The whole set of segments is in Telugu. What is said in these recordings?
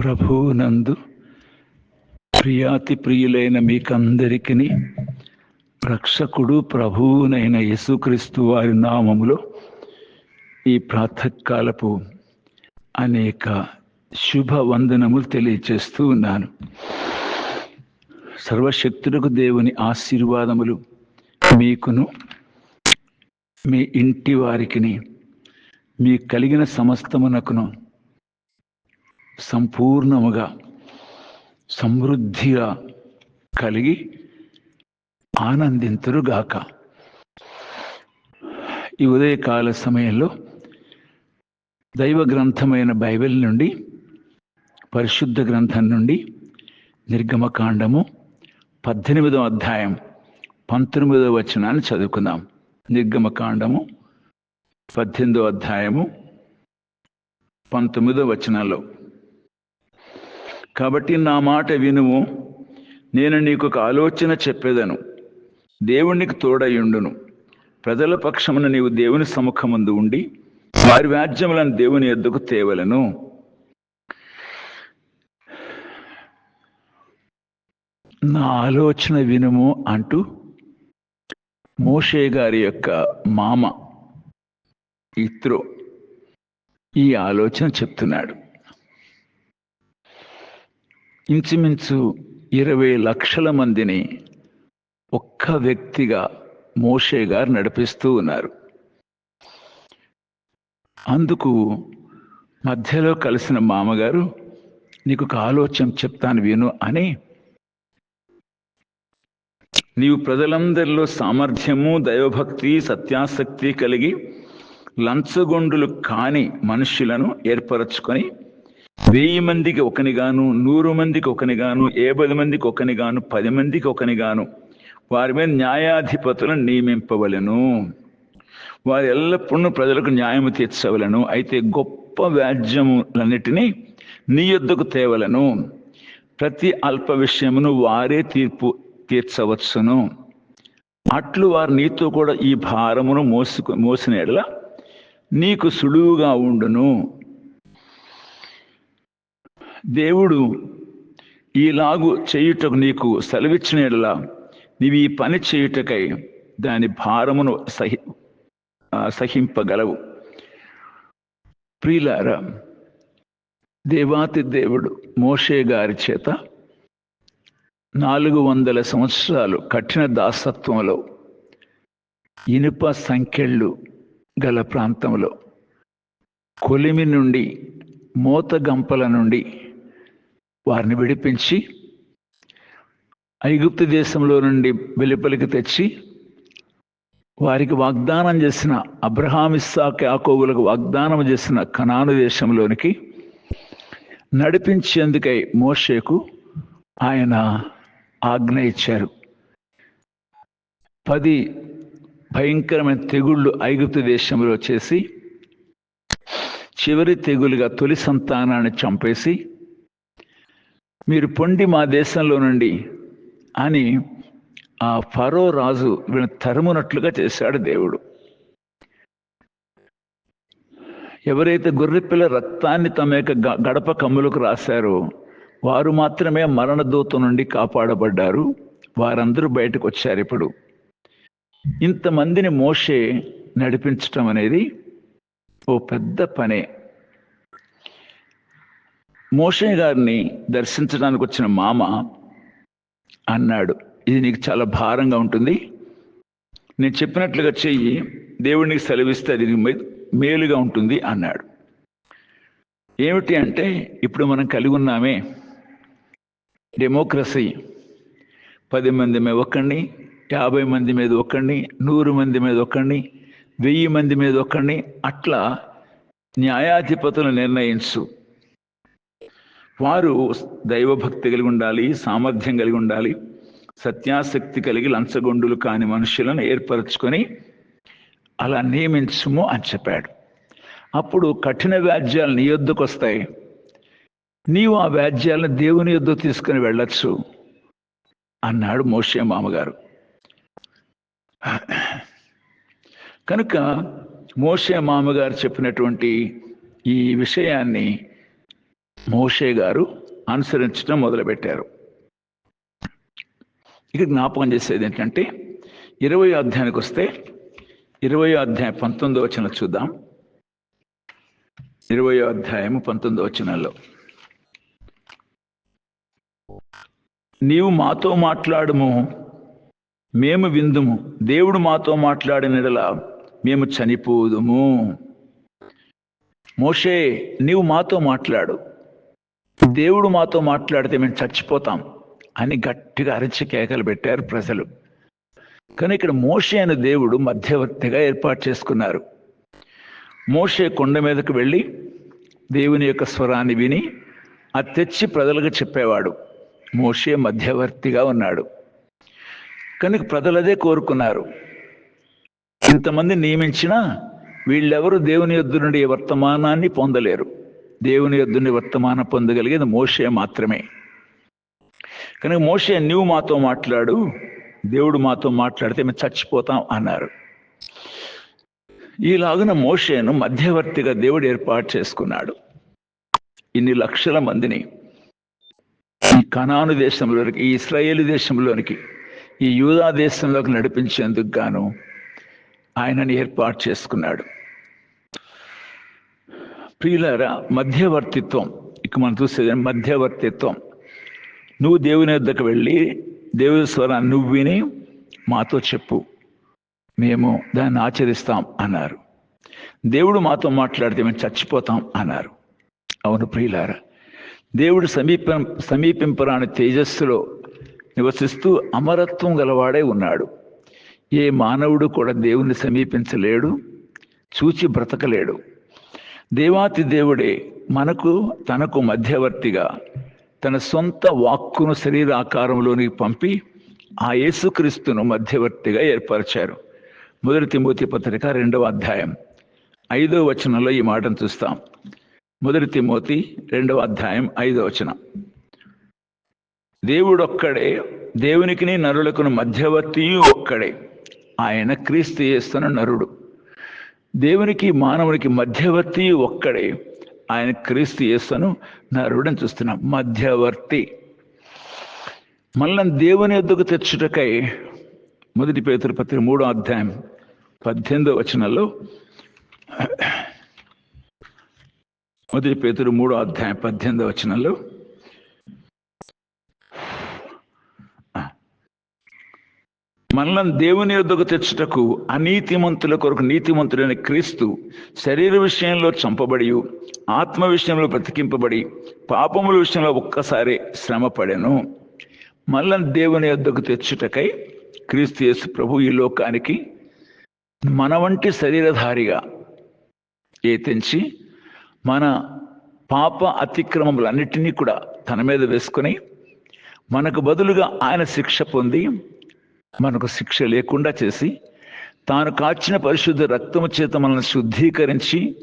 ప్రభువునందు ప్రియాతి ప్రియులైన మీకందరికీ రక్షకుడు ప్రభువునైన యేసుక్రీస్తు వారి నామములో ఈ ప్రాతకాలపు అనేక శుభ వందనములు తెలియచేస్తూ ఉన్నాను. సర్వశక్తులకు దేవుని ఆశీర్వాదములు మీకును మీ ఇంటి వారికిని మీ కలిగిన సమస్తమునకును సంపూర్ణముగా సమృద్ధిగా కలిగి ఆనందింతురుగాక. ఈ ఉదయకాల సమయంలో దైవ గ్రంథమైన బైబిల్ నుండి పరిశుద్ధ గ్రంథం నుండి నిర్గమకాండము పద్దెనిమిదవ అధ్యాయం పంతొమ్మిదవ వచనాన్ని చదువుకుందాం. నిర్గమకాండము పద్దెనిమిదవ అధ్యాయము పంతొమ్మిదవ వచనాల్లో కాబట్టి నా మాట వినుము. నేను నీకు ఒక ఆలోచన చెప్పేదను. దేవునికి తోడయుండును ప్రజల పక్షమున నీవు దేవుని సముఖముందు ఉండి వారి వ్యాజ్యములను దేవుని ఎద్దుకు తేవలను. నా ఆలోచన వినుము అంటూ మోషే గారి యొక్క మామ ఇత్రో ఈ ఆలోచన చెప్తున్నాడు. ఇంచుమించు ఇరవై లక్షల మందిని ఒక్క వ్యక్తిగా మోషే గారు నడిపిస్తూ ఉన్నారు. అందుకు మధ్యలో కలిసిన మామగారు నీకు ఒక ఆలోచన చెప్తాను విను అని నీవు ప్రజలందరిలో సామర్థ్యము దైవభక్తి సత్యాసక్తి కలిగి లంచగొండులు కాని మనుష్యులను ఏర్పరచుకొని వెయ్యి మందికి ఒకనిగాను నూరు మందికి ఒకనిగాను ఏబది మందికి ఒకనిగాను పది మందికి ఒకనిగాను. వారి మీద న్యాయాధిపతులను నియమింపవలను. వారు ఎల్లప్పుడూ ప్రజలకు న్యాయము తీర్చవలను. అయితే గొప్ప వ్యాజ్యములన్నిటినీ నీ యొద్దకు తేవలను. ప్రతి అల్ప విషయమును వారే తీర్పు తీర్చవచ్చును. అట్లు వారు నీతో కూడా ఈ భారమును మోసుకు మోసిన ఎడల నీకు సులువుగా ఉండును. దేవుడు ఈలాగు చేయుటకు నీకు సెలవిచ్చినలా ఎడల నీవు ఈ పని చేయుటకై దాని భారమును సహి సహింపగలవు. ప్రియులారా దేవాతి దేవుడు మోషే గారి చేత నాలుగు వందల సంవత్సరాలు కఠిన దాసత్వంలో ఇనుప సంఖ్యళ్ళు గల ప్రాంతంలో కొలిమి నుండి మోత గంపల నుండి వారిని విడిపించి ఐగుప్తు దేశంలో నుండి వెలుపలికి తెచ్చి వారికి వాగ్దానం చేసిన అబ్రహామిస్సాకి ఆకోగులకు వాగ్దానం చేసిన కనాను దేశంలోనికి నడిపించేందుకై మోషేకు ఆయన ఆజ్ఞ ఇచ్చారు. పది భయంకరమైన తెగుళ్ళు ఐగుప్తు దేశంలో చేసి చివరి తెగులుగా తొలి సంతానాన్ని చంపేసి మీరు పొండి మా దేశంలో నుండి అని ఆ ఫరో రాజు వీళ్ళని తరుమునట్లుగా చేశాడు దేవుడు. ఎవరైతే గొర్రెపిల్ల రక్తాన్ని తమ యొక్క గడప కమ్ములకు రాశారో వారు మాత్రమే మరణదూత నుండి కాపాడబడ్డారు. వారందరూ బయటకు వచ్చారు ఇప్పుడు. ఇంతమందిని మోషే నడిపించటం అనేది ఓ పెద్ద పనే. మోషయ్య గారిని దర్శించడానికి వచ్చిన మామ అన్నాడు ఇది నీకు చాలా భారంగా ఉంటుంది. నేను చెప్పినట్లుగా చెయ్యి దేవుడికి సెలవిస్తే అది మేలుగా ఉంటుంది అన్నాడు. ఏమిటి అంటే ఇప్పుడు మనం కలిగి ఉన్నామే డెమోక్రసీ. పది మంది మీద ఒకడిని యాభై మంది మీద ఒకడిని నూరు మంది మీద ఒకడిని వెయ్యి మంది మీద ఒకడిని అట్లా న్యాయాధిపతులు నిర్ణయించు. వారు దైవభక్తి కలిగి ఉండాలి సామర్థ్యం కలిగి ఉండాలి సత్యాసక్తి కలిగి లంచగొండులు కాని మనుషులను ఏర్పరచుకొని అలా నియమించుము అని చెప్పాడు. అప్పుడు కఠిన వ్యాజ్యాలు నీ యొద్దకు వస్తాయి. నీవు ఆ వ్యాజ్యాలను దేవుని యొద్ద తీసుకుని వెళ్ళచ్చు అన్నాడు మోషే మామగారు. కనుక మోషే మామగారు చెప్పినటువంటి ఈ విషయాన్ని మోషే గారు అనుసరించడం మొదలుపెట్టారు. ఇక జ్ఞాపకం చేసేది ఏంటంటే ఇరవై అధ్యాయానికి వస్తే ఇరవై అధ్యాయం పంతొమ్మిదో వచ్చిన చూద్దాం. ఇరవై అధ్యాయం పంతొమ్మిదో వచనంలో. నీవు మాతో మాట్లాడము మేము విందుము. దేవుడు మాతో మాట్లాడినలా మేము చనిపోదుము. మోషే నీవు మాతో మాట్లాడు. దేవుడు మాతో మాట్లాడితే మేము చచ్చిపోతాం అని గట్టిగా అరిచి కేకలు పెట్టారు ప్రజలు. కానీ ఇక్కడ మోషే అనే దేవుడు మధ్యవర్తిగా ఏర్పాటు చేసుకున్నారు. మోషే కొండ మీదకు వెళ్ళి దేవుని యొక్క స్వరాన్ని విని అది తెచ్చి ప్రజలకు చెప్పేవాడు. మోషే మధ్యవర్తిగా ఉన్నాడు. కనుక ప్రజలదే కోరుకున్నారు. ఇంతమంది నియమించినా వీళ్ళెవరు దేవుని యొద్దు నుండి వర్తమానాన్ని పొందలేరు. దేవుని యొద్ద వర్తమానం పొందగలిగేది మోషే మాత్రమే. కనుక మోషే నీవు మాతో మాట్లాడు దేవుడు మాతో మాట్లాడితే మేము చచ్చిపోతాం అన్నారు. ఈలాగున మోషేను మధ్యవర్తిగా దేవుడు ఏర్పాటు చేసుకున్నాడు. ఇన్ని లక్షల మందిని ఈ కనాను దేశంలోనికి ఈ ఇస్రాయేలు దేశంలోనికి ఈ యూదా దేశంలోకి నడిపించేందుకు గాను ఆయనని ఏర్పాటు చేసుకున్నాడు. ప్రియులారా మధ్యవర్తిత్వం ఇక మనం చూసేది మధ్యవర్తిత్వం. నువ్వు దేవుని వద్దకు వెళ్ళి దేవుని స్వరాన్ని నువ్వు విని మాతో చెప్పు. మేము దాన్ని ఆచరిస్తాం అన్నారు. దేవుడు మాతో మాట్లాడితే మేము చచ్చిపోతాం అన్నారు. అవును ప్రియులారా దేవుడు సమీప సమీపింపరాని తేజస్సులో నివసిస్తూ అమరత్వం గలవాడే ఉన్నాడు. ఏ మానవుడు కూడా దేవుణ్ణి సమీపించలేడు చూచి బ్రతకలేడు. దేవాతి దేవుడే మనకు తనకు మధ్యవర్తిగా తన సొంత వాక్కును శరీరాకారంలోనికి పంపి ఆ యేసుక్రీస్తును మధ్యవర్తిగా ఏర్పరిచారు. మొదటి తిమోతి పత్రిక రెండవ అధ్యాయం. ఐదవ వచనంలో ఈ మాటను చూస్తాం. మొదటి తిమోతి రెండవ అధ్యాయం ఐదవ వచనం. దేవుడొక్కడే దేవునికిని నరులకును మధ్యవర్తి ఒక్కడే. ఆయన క్రీస్తు చేస్తున్న నరుడు. దేవునికి మానవునికి మధ్యవర్తి ఒక్కడే. ఆయన క్రీస్తు చేస్తాను రుణం చూస్తున్నాం. మధ్యవర్తి. మళ్ళీ దేవుని ఎద్దుకు తెచ్చుటకై మొదటి పేతురు పత్రిక మూడో అధ్యాయం పద్దెనిమిదో వచనంలో మొదటి పేతురు మూడో అధ్యాయం పద్దెనిమిదో వచనంలో మనల్ని దేవుని యొద్దకు తెచ్చుటకు అనీతిమంతుల కొరకు నీతిమంతుడైన క్రీస్తు శరీర విషయంలో చంపబడి ఆత్మ విషయంలో బ్రతికింపబడి పాపముల విషయంలో ఒక్కసారి శ్రమ పడెను దేవుని యొద్దకు తెచ్చుటకై క్రీస్తు యేసు ప్రభు ఈ లోకానికి మన వంటి శరీరధారిగా ఏతించి మన పాప అతిక్రమములన్నిటినీ కూడా తన మీద వేసుకొని మనకు బదులుగా ఆయన శిక్ష పొంది మనకు శిక్ష లేకుండా చేసి తాను కాచిన పరిశుద్ధ రక్తము చేత మనల్ని శుద్ధీకరించి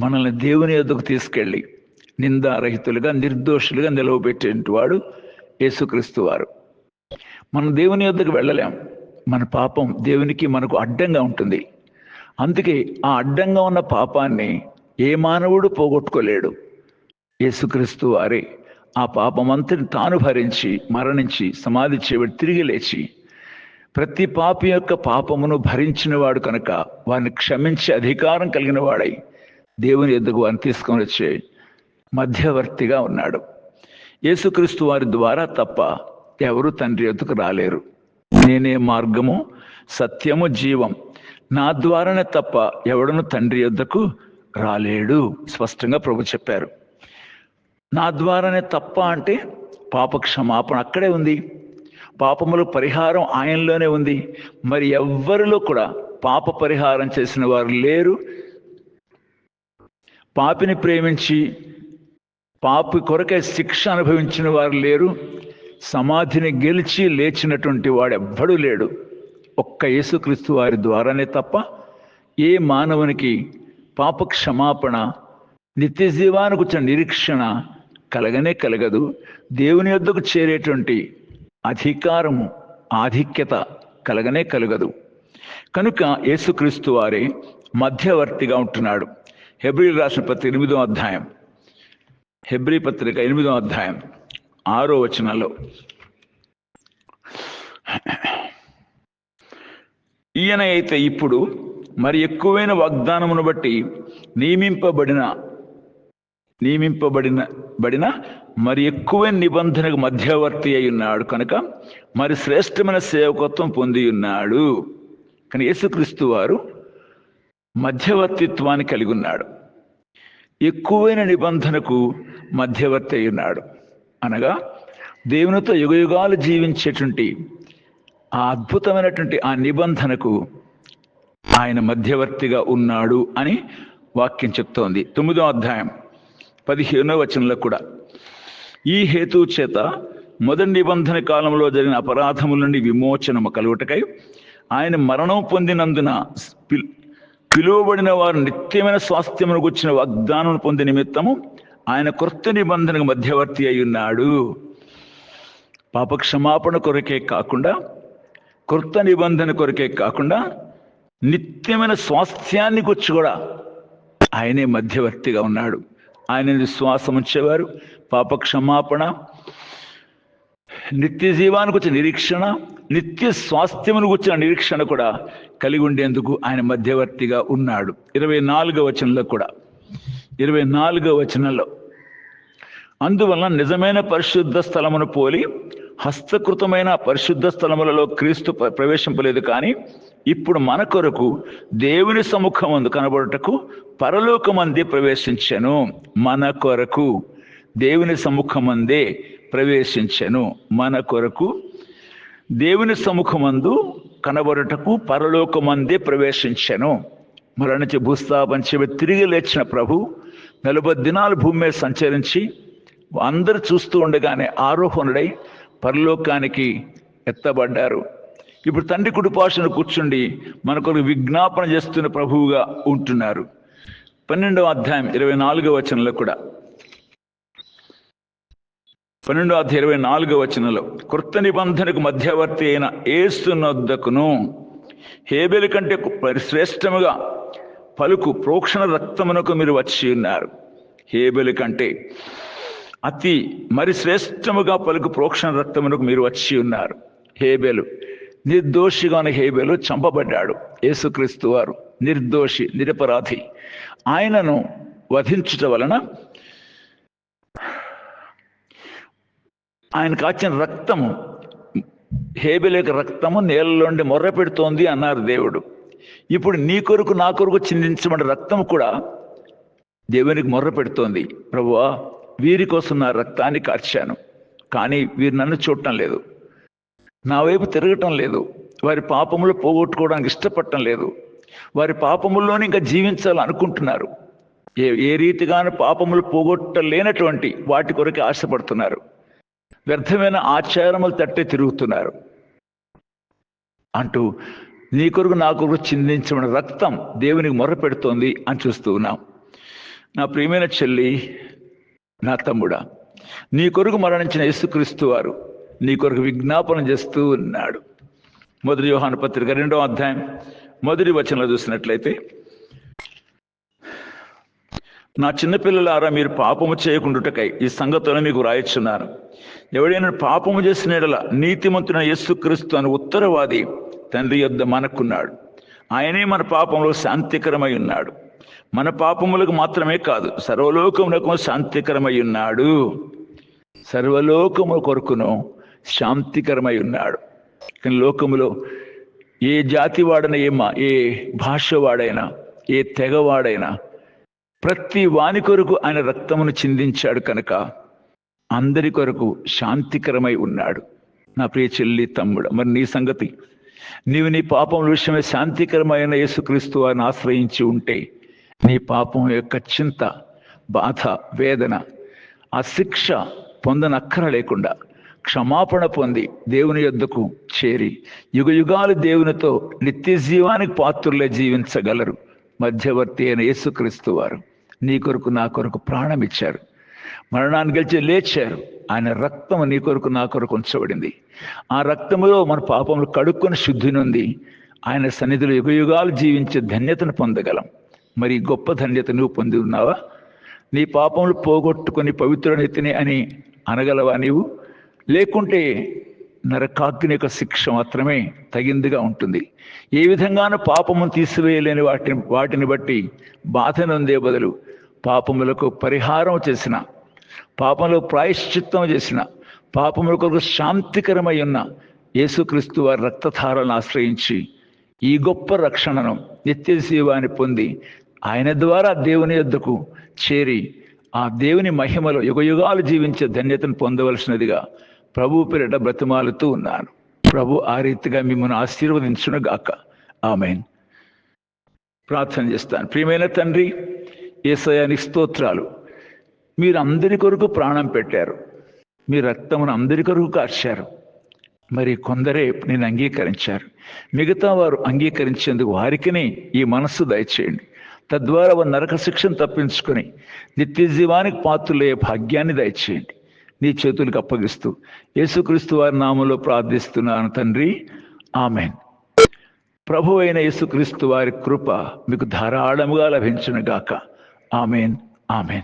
మనల్ని దేవుని యొద్దకు తీసుకెళ్ళి నిందారహితులుగా నిర్దోషులుగా నిలవబెట్టేటువంటి వాడు యేసుక్రీస్తు వారు. మనం దేవుని యొద్దకు వెళ్ళలేం. మన పాపం దేవునికి మనకు అడ్డంగా ఉంటుంది. అందుకే ఆ అడ్డంగా ఉన్న పాపాన్ని ఏ మానవుడు పోగొట్టుకోలేడు. యేసుక్రీస్తు వారే ఆ పాపం అంతటి తాను భరించి మరణించి సమాధి చేయబడి తిరిగి లేచి ప్రతి పాపి యొక్క పాపమును భరించినవాడు కనుక వారిని క్షమించే అధికారం కలిగిన వాడై దేవుని ఎద్దుకు వారిని తీసుకొని వచ్చే మధ్యవర్తిగా ఉన్నాడు. యేసుక్రీస్తు వారి ద్వారా తప్ప ఎవరు తండ్రి ఎద్దుకు రాలేరు. నేనే మార్గము సత్యము జీవం. నా ద్వారానే తప్ప ఎవడను తండ్రి యొద్దకు రాలేడు స్పష్టంగా ప్రభు చెప్పారు. నా ద్వారానే తప్ప అంటే పాప క్షమాపణ అక్కడే ఉంది. పాపములు పరిహారం ఆయనలోనే ఉంది. మరి ఎవ్వరిలో కూడా పాప పరిహారం చేసిన వారు లేరు. పాపిని ప్రేమించి పాపి కొరకే శిక్ష అనుభవించిన వారు లేరు. సమాధిని గెలిచి లేచినటువంటి వాడెవ్వడూ లేడు. ఒక్క యేసుక్రీస్తు వారి ద్వారానే తప్ప ఏ మానవునికి పాప క్షమాపణ నిత్య జీవానికి వచ్చిన నిరీక్షణ కలగనే కలగదు. దేవుని యొద్దకు చేరేటువంటి అధికారము ఆధిక్యత కలగనే కలగదు. కనుక యేసుక్రీస్తు వారే మధ్యవర్తిగా ఉంటున్నాడు. హెబ్రి రాసిన పత్రిక ఎనిమిదో అధ్యాయం. హెబ్రి పత్రిక ఎనిమిదో అధ్యాయం ఆరో వచనంలో. ఈయన అయితే ఇప్పుడు మరి ఎక్కువైన వాగ్దానమును బట్టి నియమింపబడిన నియమింపబడిన బడిన మరి ఎక్కువైన నిబంధనకు మధ్యవర్తి అయి ఉన్నాడు కనుక మరి శ్రేష్టమైన సేవకత్వం పొంది ఉన్నాడు కానీ యేసుక్రీస్తు వారు మధ్యవర్తిత్వాన్ని కలిగి ఉన్నాడు ఎక్కువైన నిబంధనకు మధ్యవర్తి అయి ఉన్నాడు అనగా దేవునితో యుగయుగాలు జీవించేటువంటి ఆ అద్భుతమైనటువంటి ఆ నిబంధనకు ఆయన మధ్యవర్తిగా ఉన్నాడు అని వాక్యం చెప్తోంది. తొమ్మిదో అధ్యాయం. పదిహేనో వచనంలో కూడా ఈ హేతు చేత మొదటి నిబంధన కాలంలో జరిగిన అపరాధముల నుండి విమోచనము కలుగుటకై ఆయన మరణం పొందినందున పిల్- పిలువబడిన వారు నిత్యమైన స్వాస్థ్యమును గుచ్చిన వాగ్దానం పొందిన నిమిత్తము ఆయన క్రొత్త నిబంధనకు మధ్యవర్తి అయి ఉన్నాడు. పాపక్షమాపణ కొరకే కాకుండా కొత్త నిబంధన కొరకే కాకుండా నిత్యమైన స్వాస్థ్యాన్ని గుర్చి కూడా ఆయనే మధ్యవర్తిగా ఉన్నాడు. ఆయన విశ్వాసం ఉంచేవారు. పాప క్షమాపణ నిత్య జీవానికి వచ్చిన నిరీక్షణ నిత్య స్వాస్థ్యమును వచ్చిన నిరీక్షణ కూడా కలిగి ఉండేందుకు ఆయన మధ్యవర్తిగా ఉన్నాడు. ఇరవై నాలుగవ వచనంలో కూడా. ఇరవై నాలుగవ వచనంలో. అందువలన నిజమైన పరిశుద్ధ స్థలమును పోలి హస్తకృతమైన పరిశుద్ధ స్థలములలో క్రీస్తు ప్రవేశింపలేదు కానీ ఇప్పుడు మన కొరకు దేవుని సముఖమందు కనబడుటకు పరలోకమందే ప్రవేశించెను. మన కొరకు దేవుని సముఖమందే ప్రవేశించను. మన కొరకు దేవుని సముఖమందు కనబడుటకు పరలోకమందే ప్రవేశించను. మరణించి భూస్థాపన తిరిగి లేచిన ప్రభు నలభై దినాలు భూమి మీద సంచరించి అందరు చూస్తూ ఉండగానే ఆరోహణుడై పరలోకానికి ఎత్తబడ్డారు. ఇప్పుడు తండ్రి కుడిపాషను కూర్చుండి మనకు విజ్ఞాపన చేస్తున్న ప్రభువుగా ఉంటున్నారు. పన్నెండవ అధ్యాయం ఇరవై నాలుగవ వచనంలో కూడా. పన్నెండవ అధ్యాయం ఇరవై నాలుగవ వచనంలో. కృత నిబంధనకు మధ్యవర్తి అయిన ఏస్తునొద్దకును హేబెల్ కంటే శ్రేష్టముగా పలుకు ప్రోక్షణ రక్తమునకు మీరు వచ్చి ఉన్నారు. హేబెల్ కంటే అతి మరి శ్రేష్టముగా పలుకు ప్రోక్షణ రక్తమునకు మీరు వచ్చి ఉన్నారు. హేబెలు. నిర్దోషిగా హేబేలు హేబెలు చంపబడ్డాడు. యేసుక్రీస్తు వారు నిర్దోషి నిరపరాధి. ఆయనను వధించుట వలన ఆయన కాచిన రక్తము హేబెల యొక్క రక్తము నేలలోండి మొర్ర పెడుతోంది అన్నారు దేవుడు. ఇప్పుడు నీ కొరకు నా కొరకు చిందించబడిన రక్తం కూడా దేవునికి మొర్ర పెడుతోంది. ప్రభువా వీరి కోసం నా రక్తాన్ని కార్చాను. కానీ వీరు నన్ను చూడటం లేదు. నా వైపు తిరగటం లేదు. వారి పాపములు పోగొట్టుకోవడానికి ఇష్టపడటం లేదు. వారి పాపముల్లోనే ఇంకా జీవించాలనుకుంటున్నారు. ఏ ఏ రీతిగాను పాపములు పోగొట్టలేనటువంటి వాటి కొరకు ఆశపడుతున్నారు. వ్యర్థమైన ఆచారములు తట్టే తిరుగుతున్నారు. అంటూ నీ కొరకు నా కొరకు చిందించబడిన రక్తం దేవునికి మొర్ర పెడుతోంది అని చూస్తూ ఉన్నాం. నా ప్రియమైన చెల్లి నా తమ్ముడా నీ కొరకు మరణించిన యేసుక్రీస్తు వారు నీ కొరకు విజ్ఞాపన చేస్తూ ఉన్నాడు. మొదటి యోహాను పత్రిక రెండవ అధ్యాయం మొదటి వచనంలో చూసినట్లయితే నా చిన్నపిల్లలారా మీరు పాపము చేయకుండుటకై ఈ సంగతులను మీకు రాయొచ్చున్నాను ఎవడైనా పాపము చేసిన యెడల నీతిమంతున యేసుక్రీస్తు అని ఉత్తరవాది తండ్రి యొద్ద మనకున్నాడు. ఆయనే మన పాపంలో శాంతికరమై ఉన్నాడు. మన పాపములకు మాత్రమే కాదు సర్వలోకములకు శాంతికరమై ఉన్నాడు సర్వలోకము కొరకును శాంతికరమై ఉన్నాడు కానీ లోకములో ఏ జాతి వాడైనా ఏ ఏ భాష వాడైనా ఏ తెగవాడైనా ప్రతి వాని కొరకు ఆయన రక్తమును చిందించాడు కనుక అందరి కొరకు శాంతికరమై ఉన్నాడు. నా ప్రియ చెల్లి తమ్ముడు మరి నీ సంగతి? నీవు నీ పాపం విషయమే శాంతికరమైన యేసుక్రీస్తు వారిని ఆశ్రయించి ఉంటే నీ పాపం యొక్క చింత బాధ వేదన ఆ శిక్ష పొందనక్కర లేకుండా క్షమాపణ పొంది దేవుని యొద్దకు చేరి యుగ యుగాలు దేవునితో నిత్య జీవానికి పాత్రులే జీవించగలరు. మధ్యవర్తి అయిన యేసుక్రీస్తు వారు నీ కొరకు నా కొరకు ప్రాణం ఇచ్చారు. మరణాన్ని గెలిచి లేచారు. ఆయన రక్తం నీ కొరకు నా కొరకు ఉంచబడింది. ఆ రక్తములో మన పాపములు కడుక్కొని శుద్ధి నుండి ఆయన సన్నిధిలో యుగ యుగాలు జీవించే ధన్యతను పొందగలం. మరి గొప్ప ధన్యత నువ్వు పొంది ఉన్నావా? నీ పాపములు పోగొట్టుకొని పవిత్రుడైతేనే అని అనగలవా నీవు? లేకుంటే నరకాగ్ని యొక్క శిక్ష మాత్రమే తగిందిగా ఉంటుంది. ఏ విధంగానూ పాపము తీసివేయలేని వాటిని వాటిని బట్టి బాధ నొందే బదులు పాపములకు పరిహారం చేసిన పాపంలో ప్రాయశ్చిత్తం చేసిన పాపముల కొరకు శాంతికరమై ఉన్న యేసుక్రీస్తు వారి రక్తధారలను ఆశ్రయించి ఈ గొప్ప రక్షణను నిత్య జీవాన్ని పొంది ఆయన ద్వారా దేవుని యొద్దకు చేరి ఆ దేవుని మహిమలో యుగయుగాలు జీవించే ధన్యతను పొందవలసినదిగా ప్రభు పేరిట బ్రతిమాలుతూ ఉన్నాను. ప్రభు ఆ రీతిగా మిమ్మల్ని ఆశీర్వదించునుగాక. ఆమెన్. ప్రార్థన చేస్తాను. ప్రియమైన తండ్రి ఏసయానికి స్తోత్రాలు. మీరు అందరి కొరకు ప్రాణం పెట్టారు. మీ రక్తమును అందరి కొరకు కార్చారు. మరి కొందరే నేను అంగీకరించారు. మిగతా వారు అంగీకరించేందుకు వారికినే ఈ మనస్సు దయచేయండి. తద్వారా వారు నరక శిక్షను తప్పించుకొని నిత్యజీవానికి పాత్రులయ్యే భాగ్యాన్ని దయచేయండి. నీ చేతులకు అప్పగిస్తూ యేసుక్రీస్తు వారి నామంలో ప్రార్థిస్తున్నాను తండ్రి. ఆమెన్. ప్రభు అయిన యేసుక్రీస్తు వారి కృప మీకు ధారాళముగా లభించునుగాక. ఆమెన్. ఆమెన్.